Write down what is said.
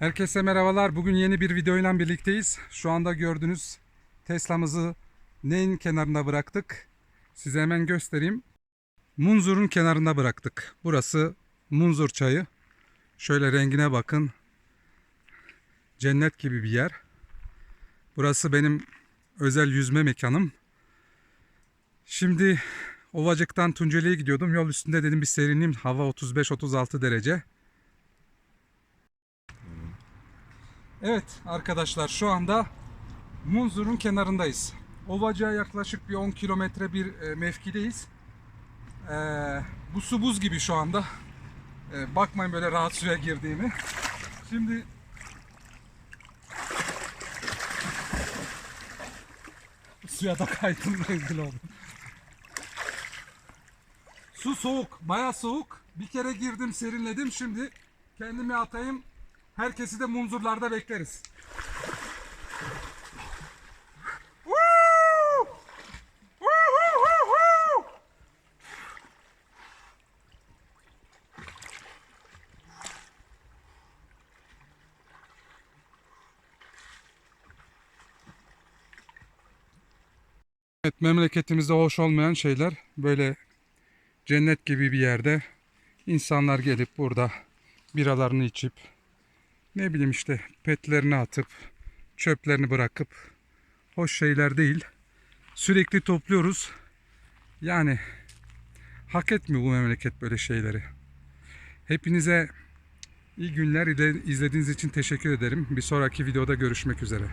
Herkese merhabalar. Bugün yeni bir videoyla birlikteyiz. Şu anda gördüğünüz Tesla'mızı neyin kenarında bıraktık? Size hemen göstereyim. Munzur'un kenarında bıraktık. Burası Munzur çayı. Şöyle rengine bakın. Cennet gibi bir yer. Burası benim özel yüzme mekanım. Şimdi Ovacık'tan Tunceli'ye gidiyordum. Yol üstünde dedim bir serinleyeyim. Hava 35-36 derece. Evet arkadaşlar şu anda Munzur'un kenarındayız. Ovacığa yaklaşık bir 10 kilometre bir e, mevkideyiz. E, bu su buz gibi şu anda. E, bakmayın böyle rahat suya girdiğimi. Şimdi suya da kaydım rezil. Su soğuk, baya soğuk. Bir kere girdim, serinledim. Şimdi kendimi atayım. Herkesi de munzurlarda bekleriz. Evet, memleketimizde hoş olmayan şeyler böyle cennet gibi bir yerde insanlar gelip burada biralarını içip ne bileyim işte petlerini atıp çöplerini bırakıp hoş şeyler değil. Sürekli topluyoruz. Yani hak etmiyor bu memleket böyle şeyleri. Hepinize iyi günler izlediğiniz için teşekkür ederim. Bir sonraki videoda görüşmek üzere.